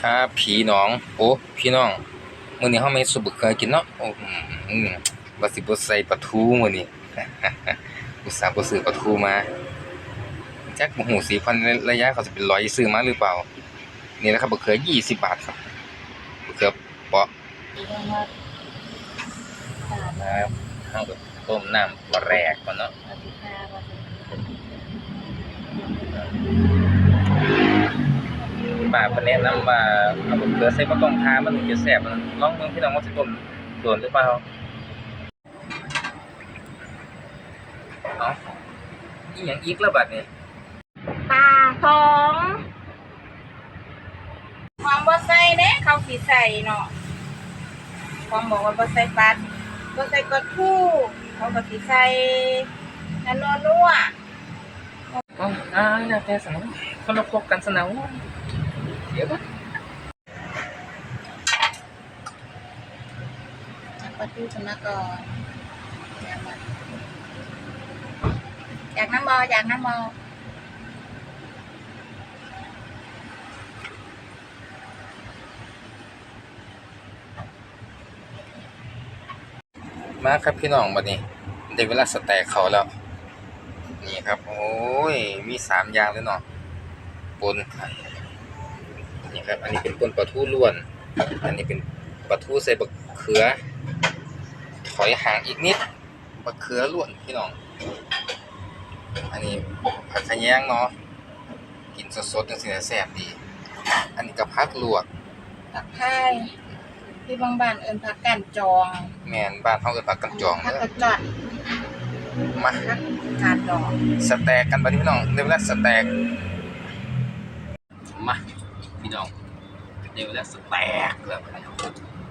ครับผีน้อง โอ้พี่น้องมื้อนี้เฮาไม่สุบเคยกินเนาะโอ้อืมว่สิบ่ใส่ปลาทูมื้อนี้อุตส่าห์บ่ซื้อปลาทูมาจักบ่ฮู้สิพันระยะเขาจะเป็นร้อยซื้อมาหรือเปล่า นี่นะครับบักเขือ20 บาทครับบักเขือเปาะดีมากค่ะนะครับเฮาก็ต้มน้ำบ่แรกก่อนเนาะ ป้าเพิ่นแนะนำว่าเอาบักเขือใส่บ่ต้องทามันถึงจะแซ่บมันลองเบิ่งพี่น้องว่าสิต้มโดนหรือเปล่าเอ้าอีหยังอีกแล้วบัดนี้ปลาทองความบ่ใส่เด้เขาสิใส่เนาะความบอกว่าบ่ใส่ปลาบ่ใส่กระทู้เขาก็สิใส่นั่นนัวอ๋ออ่าแล้วแต่สนองคนละพบกันสนอง เดี๋ยวก่อนๆกระทู้ชนะก่อนอยากน้ำบออยากน้ำบอมาครับพี่น้องบัดนี้ได้เวลาสแต็กเขาแล้ว นี่ครับ โอ้ย มีสามอย่างเลยเนาะปน นี่ครับ อันนี้เป็นปนปลาทูล้วน อันนี้เป็นปลาทูใส่บักเขือ ถอยห่างอีกนิดบักเขือล้วนพี่น้อง อันนี้ผักขะแยงเนาะ กินสดๆจังสิแซ่บดี อันนี้ก็ผักลวกผักไทยที่บางบ้านเอิ้นผักกันจอง แม่นบ้านเฮาเอิ้นผักกันจองผักเด้กอระจอดมา ผักกาดดองสแต็กกันบัดนี้พี่น้องได้เวลาสแต็กมาพี่ น้องได้เวลาสแต็กแล้ว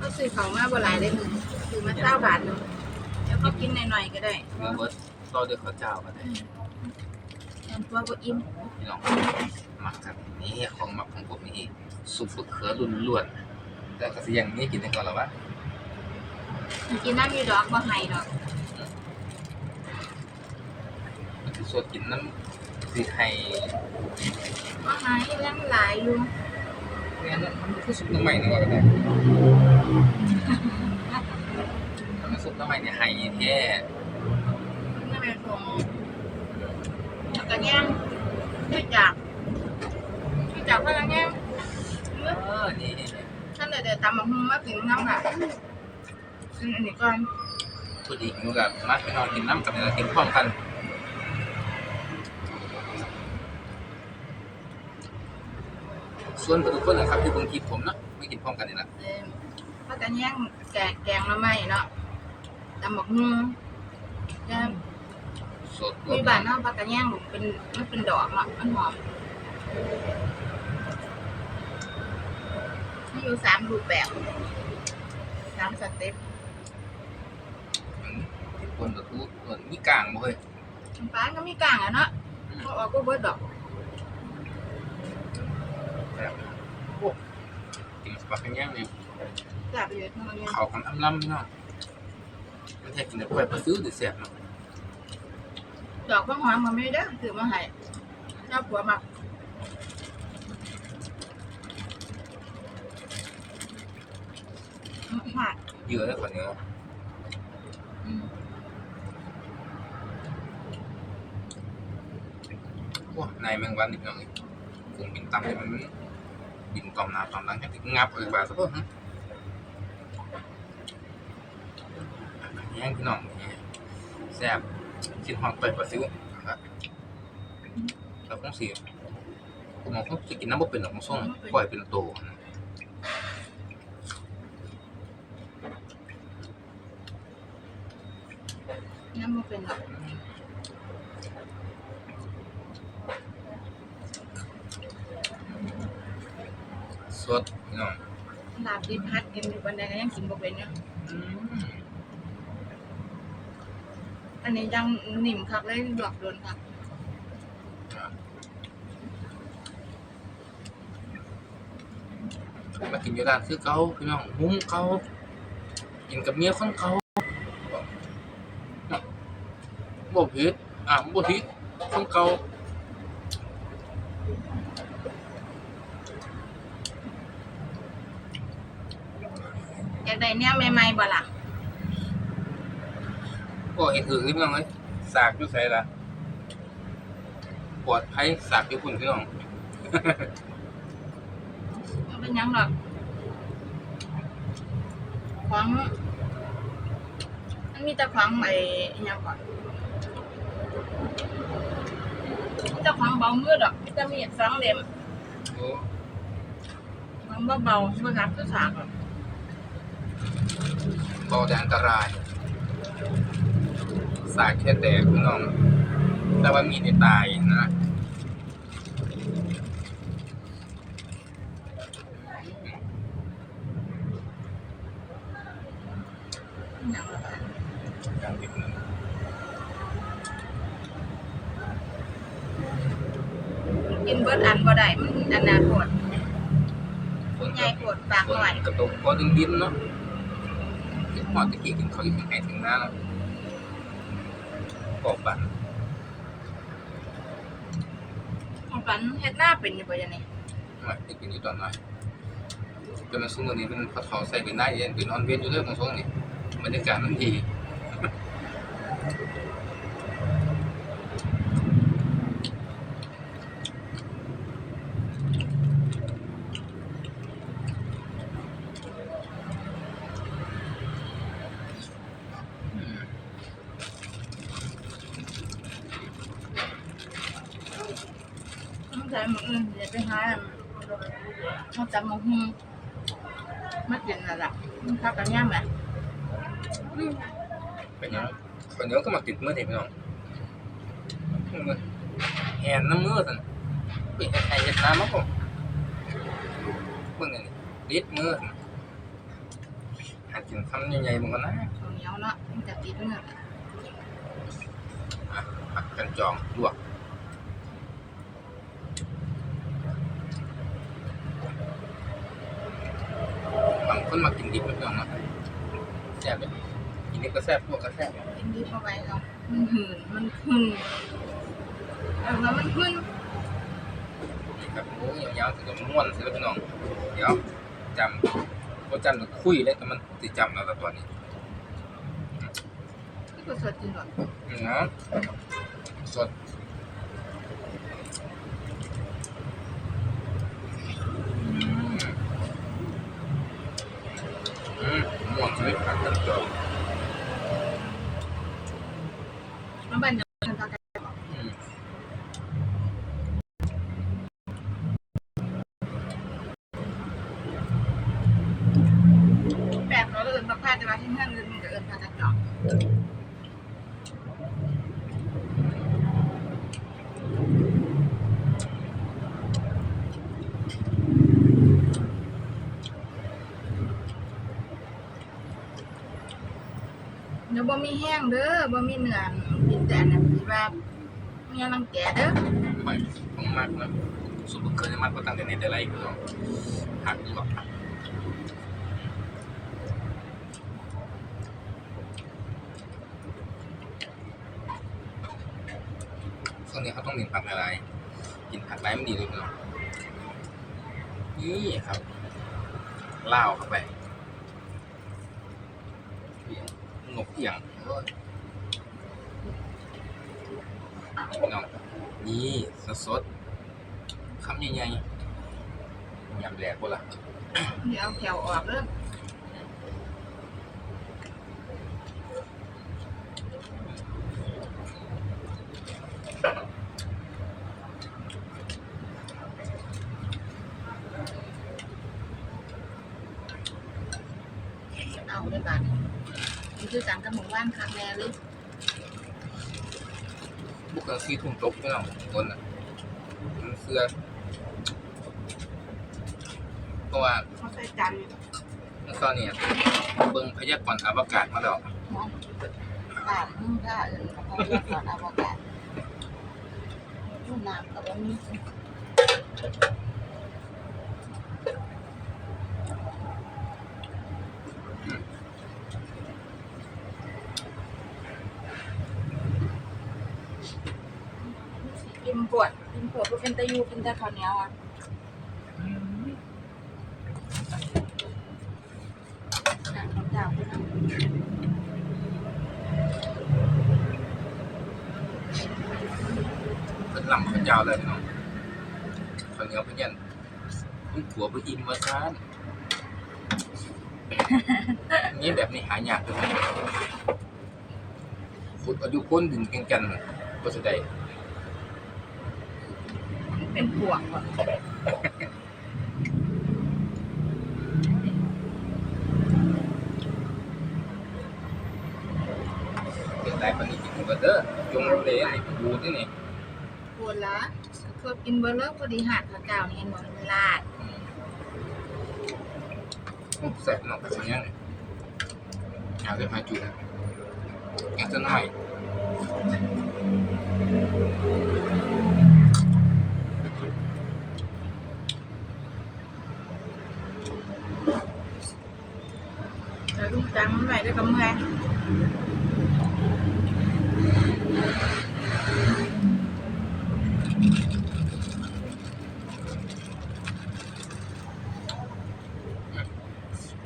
ก็ซื้อของมาบ่หลายเลยมึงซื้อมาเก้าบาทหนึงแล้วก็กินหน่อยๆก็ได้เมื่อเบิร์ดต่อด้วยข้าวเจ้ากันเลยยันตัวบ่อิ่มพี่น้องมาครับนี่ของหมักของผมนี่ซุปมะเขือล้วนๆแต่ก็สิยังนี่กินได้ก่อนหรอวะกินน้ำอยู่ดอกบ่ให้ดอกมันสิสดกินน้ำสิให้บ่ให้ยังหลายอยู่เนี่ยมัน คือซุปน้ำใหม่นี่ว่ากันได้มันซุปน้ำใหม่เนี่ยให้แท้นั่นเป็นของแล้วก็ย่างที่จากที่จากพนักงานเออนี่ท่านเดี๋ยวตำบักหุ่งมากินน้ำค่ะซึ่งอันนี้ก่อนพูดอีกนูกับมาพี่น้องกินน้ำกับเนื้อกินพร้อมกัน ส่วนทุกคนนะครับที่เบิ่งคลิปผมเนาะไม่กินพร้อมกันนี่แหละเออพากันย่างแกงแกงละไม้เนาะตำบักหุ่งย่างสดมีบ้านเนาะพักกันย่างเป็นมันเป็นดอกเนาะมันหอมมีอยู่สามรูปแบบสามสเต็ปคนตะทูส่วนมีกลางบ่เฮ้ยฟ้าก็มีกลางอะเนาะเขาออกก็เบิดดอกแบบโอ้ กินสปาเกตตี้นี่จับอยู่ทางนี้เขากันอำลำพี่น้องมันแท้กินแต่กล้วยปลาซิวดิแซ่บเนาะดอกก็หอมมันไม่ได้ถือมาให้เจ้าผัวมักหักเยอะเลยคนเนี้ยอืมว้านายแมงวันนี่พี่น้องคงบินตามให้มัน บินตอมน้ำตอมหลังจากที่งับเออบาซะเพิ่นแย่งพี่น้องแซ่บกินหอมเปิดปลาซิวนะครับแล้วคงสิผมมองคงสิกินน้ำบ่เป็นหรอกมันส่งปล่อยเป็นโตนะ หนิมคักเล่นหลักโดนคักมากินอยู่ร้านคือเขาพี่น้องมุ้งเขากินกับเมียคนเขาบ่พีดอะบ่ผิดของเขาอยากได้เนี่ยใหม่ๆบ่ล่ะก็เห็นถึงนี่พี่น้งเลย สากอยู่ไสล่ะปลอดภัยสากอยู่คุณพี่น้องมันเป็นหยังหรอกของมันมีแต่ของไอ้อิหยังก่อนมีแต่ของเบามือดอกมีแต่มีดสองเล่มโอ้ของเบาเบาๆบ่รับคือสากหรอกเบาแต่อันตราย สากแค่แตกพี่น้อง แต่ว่ามีในตายนะอิหยังหรอกการติดเงินกินเบิดอันบ่ได้มันอันนาโคตรใหญ่โคตรปากหน่อยกระตุกก็ดึงดินเนาะกินหอดตะกี้กินเขาอยู่แห่งถึงหน้าแล้ว บอกบันของฝันเฮ็ดหน้าเป็นอยู่บ่ยังนี่มาติดกินอยู่ตอนน้อยจนมาซุ้มวันนี้เป็นพอเขาใส่เป็นหน้าเย็นเป็นออนเวียนอยู่เรื่องของช่วงนี้บรรยากาศมันดีอืม ต้องใช้มื้ออื่นเดี๋ยวไปหาเอาจำมาหุง มากินน่ะล่ะมันคักกันยามแหละเป็นยังคนเดียวก็มาติดมือเด็กน้องแหนน้ำมือสันไปเห็ดไห้เห็ดน้ำมั้งผมเพิ่งนี่ลิดมือซั่นหากินคำใหญ่ๆมึงก็นะข้าเหนียวเนาะมันจะติดเนื้ออะผักกันจองลวกบาง คนมากินดิบไม่ต้องนะแซ่บเลยกินดิบก็แซ่บลวกก็แซ่บกินดีเข้าไปเนาะมันหืนมันหึ่นเออแล้วมันหึ่นนี่ครับโอ้ยยาวๆถึงจะม้วนเสียแล้วพี่น้องเดี๋ยวจำก็จำจะคุยเลยแต่มันติจำแล้วแต่ตอนนี้ที่ก็สดจริงหรอนี่นะสด อืมอืมม่วนใช่ไหมผักกันจอง มันเป็นยังไงกัน อืม แปลกเราเอิญมาพาจะมาที่เงื่อนเงินมันจะเอิญพาจะเจาะเดี๋ยว บ่มีแห้งเด้อบ่มีเนื้อกินแต่อันนั้นที่ว่ามีรังแกเด้อไม่ต้องมากนะสุดเคยมากกว่าตั้งแต่ในแต่ไรพี่น้องผักดีกว่าช่วงนี้เขาต้องเน้นผักอะไรกินผักไรมันดีเลยพี่น้องนี่ครับเล่าเข้าไปเอีย งงกเอียงน้องนี่สดสดคำใหญ่ๆยำแหลกบ่ล่ะเดี๋ยวเอาแถวออกเด้อเอาเลยบาดนี่คือการกับหมู่บ้านครั้งแรกเลย บุกกันซีทุ่มตกพี่น้องบนอะมันเสื้อเพราะว่าเขาใส่จานอยู่เมื่อตอนนี้เบิ่งพยากรณ์อวกาศมาแล้วบาดมึงก็เอินเขาเรียกก่อนอวกาศลูกน้ำกับว่ามีกินปวดกินปวดก็ เป็นตะยูกินแต่ข้าวเหนียวอะนั่นเจ้าพี่น้องเป็นลำข้าวเจ้าเลยพี่น้องข้าวเหนียวพะยันลูกขัวไปอิ่มมาซานนี่แบบนี้หายากเลยขุดอายุพ้นดินกันกันก็จะได้ เป็นพวกว่ะเป็นได้ปานนี้กินเบอร์เด้อจงเลยไอ้บูนี่นี่ปวดละเคยกินเบอร์เลอร์พอดีหาดข้าวเจ้านี่เห็นบ่มันลาดอืมแซ่บเนาะแบบนี้นี่อยากได้พาจุดอยากจะหน่อย แต่ลูกจังมันไหวได้กับเมื่อย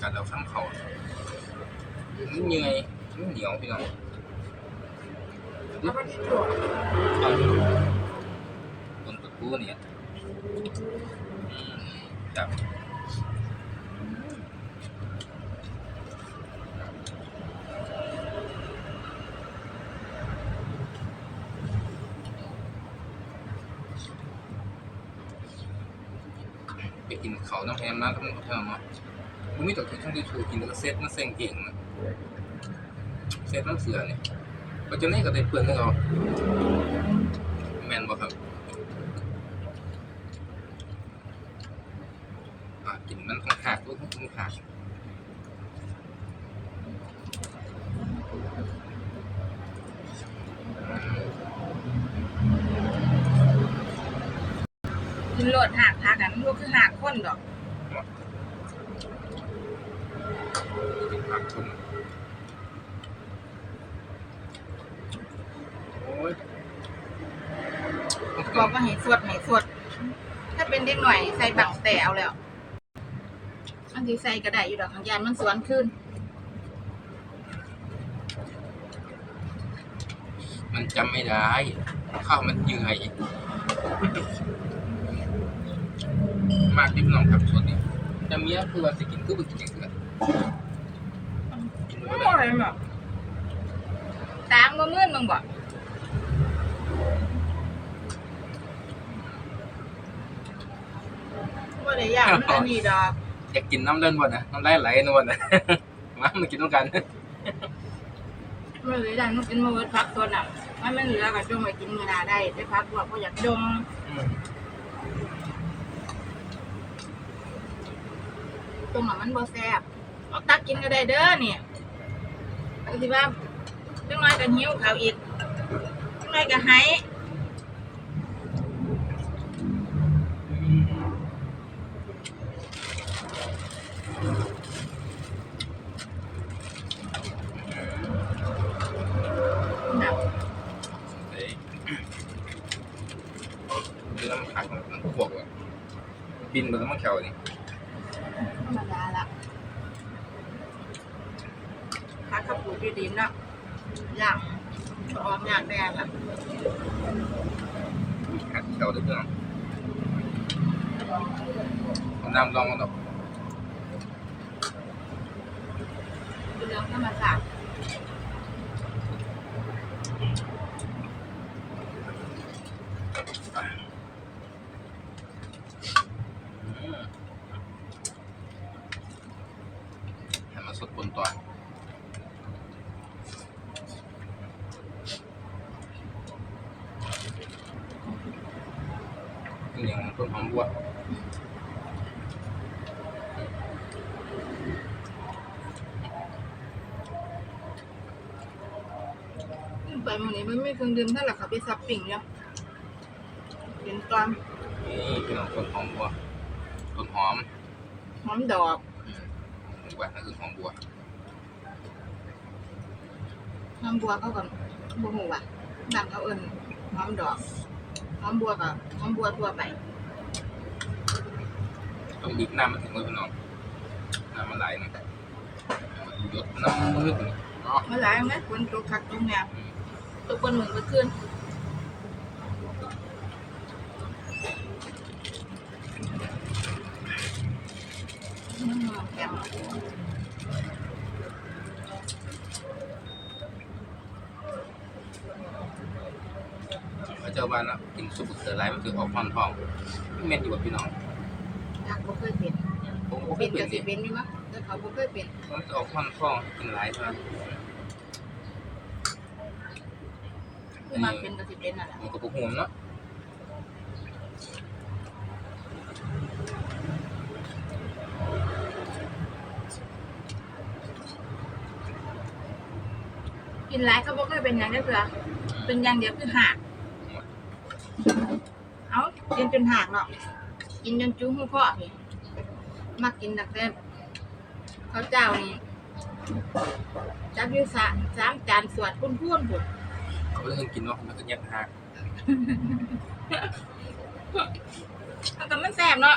กัดเราข้างเขามันเหนื่อยมันเหนียวพี่น้อง เอาไปที่ตัว ต้นตะกูเนี่ยอืมจับไป กินเขาน้ำแฮมนะต้องหมดเท่านั้นเนาะมันมีแต่ที่องที่ถูกกินแล้วก็เซ็ตมันเซ็งเก่งนะเซ็ตน้ำเสือเนี่ยปัจจุบันก็ได้เปลือนนึงเอาแมนบ่ครับ อะกินมันข้างขาดตัวข้างขาด กินโหลดหากพักกันมันก็คือหากคนดอกกินผักคุณโอ้ยบอกว่าให้สวดให้สวด ถ้าเป็นเด็กหน่อยใส่บังแต่เอาแล้วอันที่ใส่ก็ได้อยู่ดอกทางยานมันสวนขึ้น มันจำไม่ได้ ข้าวมันเหนื่อย มากที่พี่น้องครับส่วนนี้แต่เมียคือว่าสิกินคือบ่กินเถื่อนกินไม่บ่ไหวได้หรอกตามมามื่นมึงบอกว่าได้อยากมันอันนี้ดอกอยากกินน้ำเล่นบ่นะน้ำลายไหลนะบ่นะมามากินด้วยกันไม่เลยได้นุกินมาเวิร์ดพักตัวน่ะมันไม่เหลือก็จงไปกินมือหนาได้ได้พักว่าเพราะอยากจม อืมจมอะมันบ่แซ่บเอาตักกินก็ได้เด้อเนี่ยก็สิว่าจังน้อยก็หิวข้าวอีกจังน้อยก็หายหนักเอ้ยเรื่องผักมันพวกว่ะบินมาแล้วมันแขวนี่ ธรรมดาละพักขับปูดีดีเนาะอย่างออกอย่างแดงละ หักแถวเด้อเพื่อนเอาน้ำลองกันดอก เป็นเรื่องธรรมศาสตร์ อืมให้มันสดปนตัวนี่อย่าง ต้นหอมบัวไปหมื้อนี้มันไม่เครื่องดื่มเท่าไหร่ค่ะไปซับปิ่งเนี่ยเป็นตอนนี่พี่น้องต้นหอมบัวต้นหอมหอมดอกอืมบัวนั่นคือหอมบัวหอมบัวเขากับบัวหูอะดังเขาเอิญหอมดอกหอมบัวกับหอมบัวทั่วไป ต้องบีบน้ำมันถึงเลยพี่น้องน้ำมันไหลหนะหยดน้ำมือเนาะเมื่อไหร่ไหมฝนตกคักตรงแนวตกบนหมึงเมื่อคืนอืมแข็งพระเจ้าบ้านอะกินซุปเสือไรมันคือออกความท้องเม็ดอยู่กับพี่น้อง อยากบ่เคยเป็น ผมก็เป็นเป็ก็นสิดิเป็นอยู่มั้งแต่เขาบ่เคยเป็นมันจะออกความท้องกินไรใช่ไหมคือมาเป็นก็สิเป็นนั่นแหละมันก็ปุกหุ่มเนาะกินหลายเขาบ่เคยเป็นหยังได้อเพื่อเป็นอย่างเดียวคือหักเอ้ากินจนหักเนาะกินจนจุ้งหูพ่อพี่ มักกินดักแต่ข้าวเจ้านี่จับอยู่สะสามจานสวดพุ่นพุ่นพุ่นเขาเรื่องกินเนาะมันก็แยกหักมันก็มันแซ่บเนาะ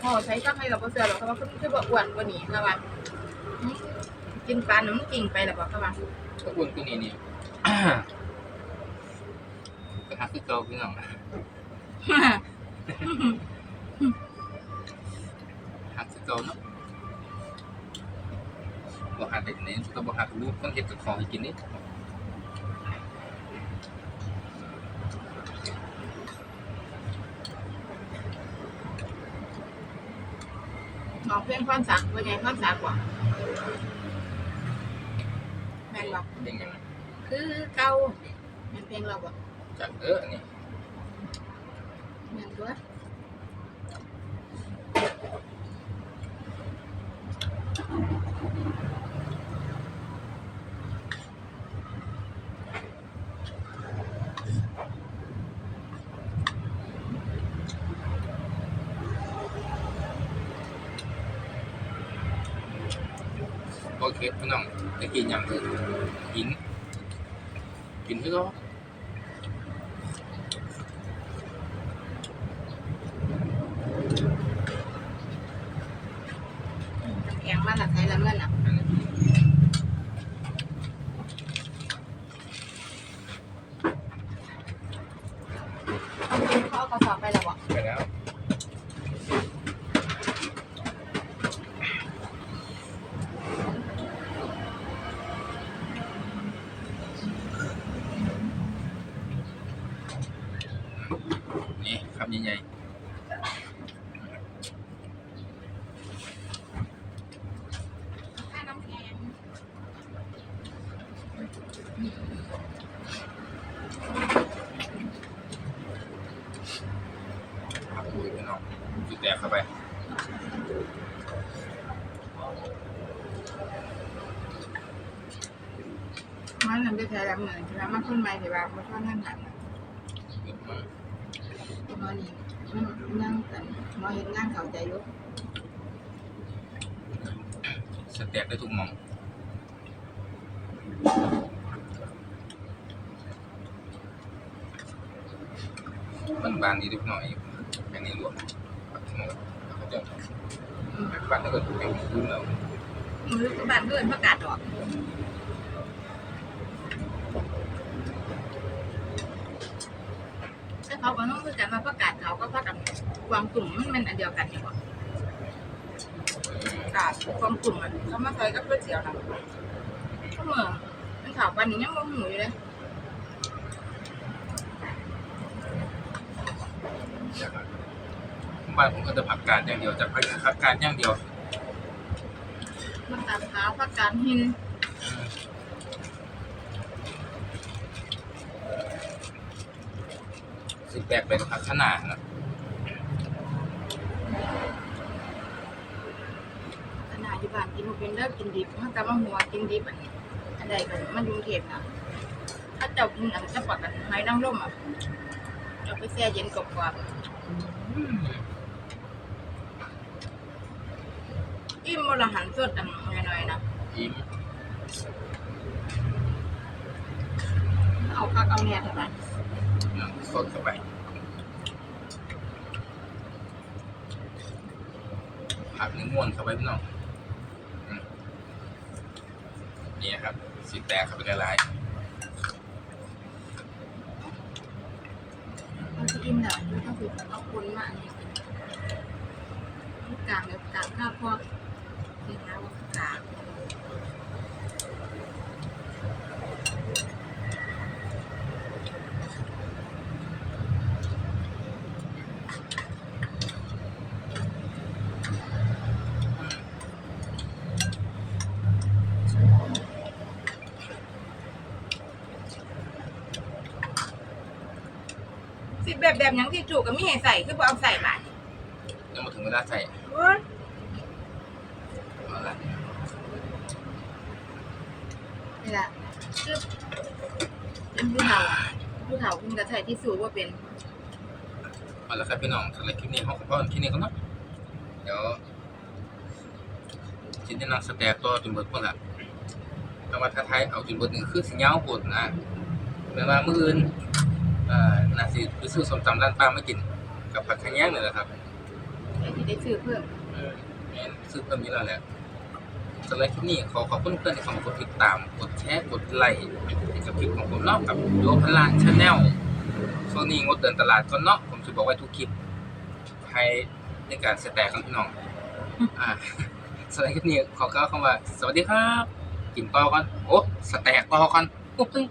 โอ้ใช้ก็ให้เราบ่เสือหรอกเพราะว่าเพิ่นคือบ่อ้วนกว่านี้แล้วว่าหึกินปลาหนุ่มนกิ่งไปแล้วบ่ครับว่าก็อ้วนขึ้นนี่นี่ก็หักคือเก่าพี่น้อง หักคือเก่าเนาะบ่หักได้ไหนก็บ่หักรู้ต้องเฮ็ดกับของให้กินนี่หมอเพื่อนความสักว่าไงความสักว่าแม่นบอกเป็นยังไงคือเก่าแม่นเพลงเราบ่จากเออนี่ แม่นตัวโอเคพี่น้องจะกินอย่างคือกิน กินคือเขา แข็งมันน่ะใช้แล้วเงินน่ะ อันนี้ เขาเอากระสอบไปแล้วบ่ไปแล้วนี่คำใหญ่ ค่าน้ำแข็ง ๆครับคุยพี่น้องจุดแดกเข้าไป มันนำไปใช้แล้วเหมือนแล้วมันคนใหม่ที่ว่าบ่ชอบนั่นน่ะเดี๋ยวมาหมอนี่มันนั่งกันหมอเห็นงานเข้าใจอยู่สเต็กได้ทุกหมองมันบานดีทุกหน่อยแค่นี้รวมเขาจะอืมบ้านถ้าเกิดเป็นพื้นแล้วมันรู้สึกบ้านเพื่อนประกาศดอกแต่ เขาก็ต้องคือกันว่าประกาศเขาก็ประกาศความกลุ่มมันเป็นอันเดียวกันนี่บ่กาดความกลุ่มอะเขามาใส่กับก๋วยเตี๋ยวนะก็เหมือนเป็นข่าวปันนี้ยังบ่หูอยู่เลยบ้านผมก็จะผักกาดอย่างเดียวจะผักผักกาดอย่างเดียวมันตามขาวผักกาดหิน สิแบกเป็นผักขนาดนะขนาดอยู่บ้านกินบ่เป็นเลิกกินดิบถ้ากำลังหัวกินดิบอันนี้อันใดก็มันอยู่กรุงเทพนะถ้าเจ้ากินอันจะปักอันหอยนางรมอะเอาไปแช่เย็นกรอบๆอิ่มบ่ละหันสดอันน้อยๆนะอิ่มเอาคักเอาแหน่เท่านั้น สดเข้าไปวนเข้าไปพี่น้องนี่ครับสีแตกเข้าไปละลายเอาที่อิ่มแล้วต้องคือเอาคนมาอันนี้กลางแบบกลางข้าวพอกสีขาวกลาง สิ แบบแบบหยังที่จูก็มีให้ใส่คือบ่เอาใส่บาดยังมาถึงเวลาใส่โอ้ยเอาละนี่ล่ะคือเป็นผู้เฒ่าผู้เฒ่าคุณก็ใช้ที่สูว่าเป็น เอาละครับพี่น้องสำหรับคลิปนี้เขาก็พอคลิปนี้ก็เนาะเดี๋ยวจินตนาสแต็กต่อจนเบิดหมดละแต่ว่าถ้าไทยเอาจนเบิดนี่คือสิยาวโพดนะแม้ว่ามื้ออื่นเอ่อน่าสิไปซื้อส้มตำร้านป้ามากิน กับผัดขะแยงนี่แหละครับไอ้ที่ได้ซื้อเพิ่มเออแม่นซื้อเพิ่มอยู่แล้วแหละสำหรับคลิปนี้ขอขอบคุณเพื่อนที่เข้ามากดติดตาม กดแชร์ กดไลค์ให้กับคลิปของผมเนาะกับโยพันลานชาแนลช่วงนี้งดเดินตลาดก่อนเนาะผมจะบอกไว้ทุกคลิปให้ในการสแตกกันพี่น้อง อ่าสำหรับคลิปนี้ขอกล่าวคำว่า สวัสดีครับ กินต่อก่อน โอ้สแตกต่อก่อนโอ้ย